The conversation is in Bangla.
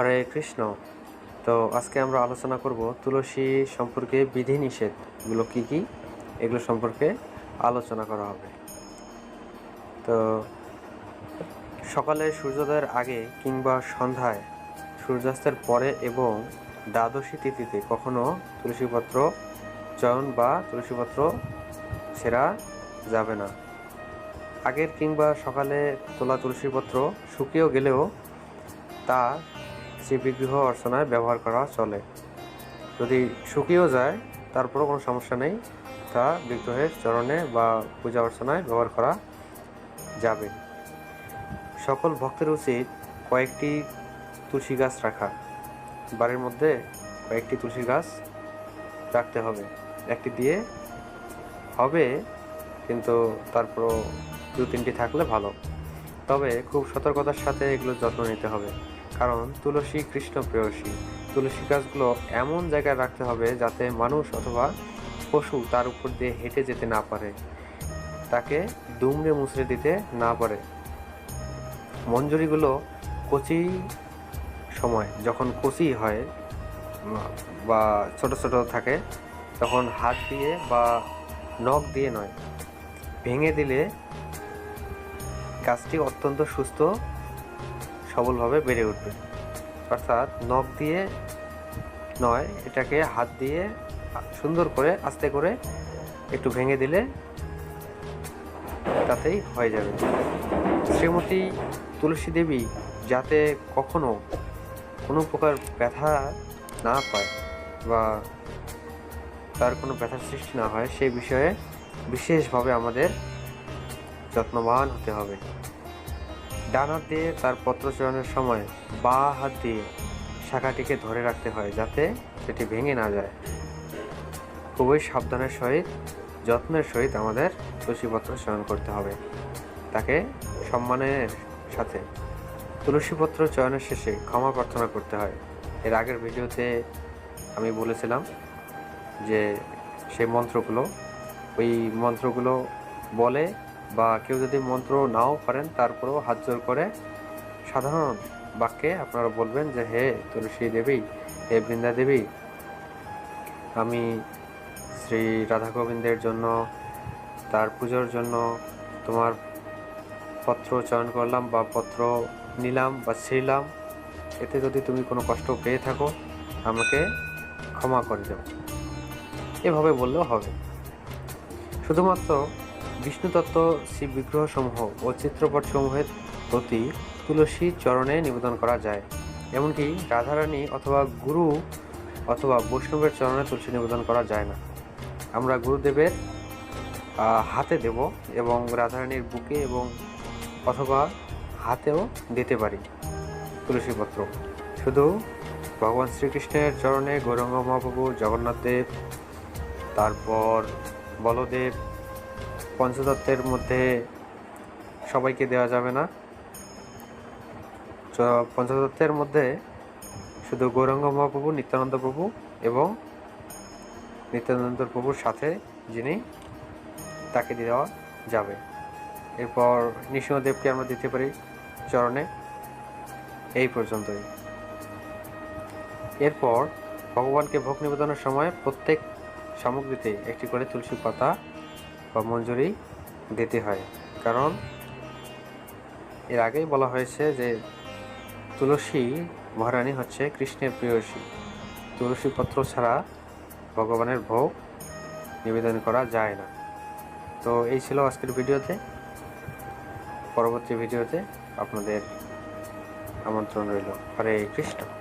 হরে কৃষ্ণ। তো আজকে আমরা আলোচনা করব তুলসী সম্পর্কে বিধি নিষেধগুলো কী কী? এগুলো সম্পর্কে আলোচনা করা হবে। তো সকালে সূর্যোদয়ের আগে কিংবা সন্ধ্যায় সূর্যাস্তের পরে এবং দ্বাদশী তিথিতে কখনো তুলসীপত্র চয়ন বা তুলসীপত্র ছেঁড়া যাবে না। আগের কিংবা সকালে তোলা তুলসীপত্র শুকিয়েও গেলেও তা বিগ্রহ অর্চনায় ব্যবহার করা চলে। যদি শুকিয়েও যায় তারপরও কোনো সমস্যা নেই, তা বিগ্রহের চরণে বা পূজা অর্চনায় ব্যবহার করা যাবে। সকল ভক্তের উচিত কয়েকটি তুলসী গাছ রাখা। বাড়ির মধ্যে কয়েকটি তুলসী গাছ রাখতে হবে। একটি দিয়ে হবে, কিন্তু তারপরও দু তিনটি থাকলে ভালো। তবে খুব সতর্কতার সাথে এগুলো যত্ন নিতে হবে। কারণ তুলসী কৃষ্ণ প্রেয়সী তুলসী গাছগুলো এমন জায়গায় রাখতে হবে যাতে মানুষ অথবা পশু তার উপর দিয়ে হেঁটে যেতে না পারে। তাকে দুমড়ে মুচড়ে দিতে না পারে। মঞ্জুরিগুলো কচি সময়, যখন কচি হয়, বা ছোট ছোট থাকে, তখন হাত দিয়ে বা নখ দিয়ে নয়, ভেঙে দিলে গাছটি অত্যন্ত সুস্থ সবলভাবে বেড়ে উঠবে। অর্থাৎ নখ দিয়ে নয়, এটাকে হাত দিয়ে সুন্দর করে আস্তে করে একটু ভেঙে দিলে তাতেই হয়ে যাবে। শ্রীমতী তুলসী দেবী যাতে কখনো কোনো প্রকার ব্যথা না পায় বা তার কোনো ব্যথার সৃষ্টি না হয় সেই বিষয়ে বিশেষভাবে আমাদের যত্নবান হতে হবে। ডান হাত দিয়ে তার পত্র চয়নের সময় বা হাত দিয়ে শাখাটিকে ধরে রাখতে হয় যাতে সেটি ভেঙে না যায়। খুবই সাবধানের সহিত, যত্নের সহিত আমাদের তুলসীপত্র চয়ন করতে হবে। তাকে সম্মানের সাথে তুলসীপত্র চয়নের শেষে ক্ষমা প্রার্থনা করতে হয়। এর আগের ভিডিওতে আমি বলেছিলাম যে সেই মন্ত্রগুলো, ওই মন্ত্রগুলো বলে বা কেউ যদি মন্ত্র নাও পারেন তারপরেও হাত জোর করে সাধারণ বাক্যে আপনারা বলবেন যে, হে তুলসী দেবী, হে বৃন্দা দেবী, আমি শ্রী রাধা গোবিন্দের জন্য, তার পুজোর জন্য তোমার পত্র চয়ন করলাম বা পত্র নিলাম বা ছিঁড়লাম। এতে যদি তুমি কোনো কষ্ট পেয়ে থাকো, আমাকে ক্ষমা করে দাও এভাবে বললেও হবে। শুধুমাত্র বিষ্ণু তত্ত্ব শিব বিগ্রহসমূহ ও চিত্রপটসমূহের প্রতি তুলসী চরণে নিবেদন করা যায়। এমনকি রাধারানী অথবা গুরু অথবা বৈষ্ণবের চরণে তুলসী নিবেদন করা যায় না। আমরা গুরুদেবের হাতে দেব এবং রাধারানীর বুকে এবং অথবা হাতেও দিতে পারি তুলসীপত্র শুধু ভগবান শ্রীকৃষ্ণের চরণে গৌরঙ্গ মহাপ্রভু, জগন্নাথ দেব, তারপর বলদেব পঞ্চতত্ত্বের মধ্যে সবাইকে দেওয়া যাবে না। পঞ্চতত্ত্বের মধ্যে শুধু গৌরাঙ্গ মহাপ্রভু, নিত্যানন্দ প্রভু এবং নিত্যানন্দ প্রভুর সাথে যিনি তাকে দেওয়া যাবে। এরপর নৃসিংহদেবকে আমরা দিতে পারি চরণে। এই পর্যন্তই। এরপর ভগবানকে ভোগ নিবেদনের সময় প্রত্যেক সামগ্রীতে একটি করে তুলসী পাতা বা মঞ্জুরি দিতে হয়। কারণ এর আগেই বলা হয়েছে যে তুলসী মহারানী হচ্ছে কৃষ্ণের প্রিয়সী। তুলসী পত্র ছাড়া ভগবানের ভোগ নিবেদন করা যায় না। তো এই ছিল আজকের ভিডিওতে। পরবর্তী ভিডিওতে আপনাদের আমন্ত্রণ রইল। হরে কৃষ্ণ।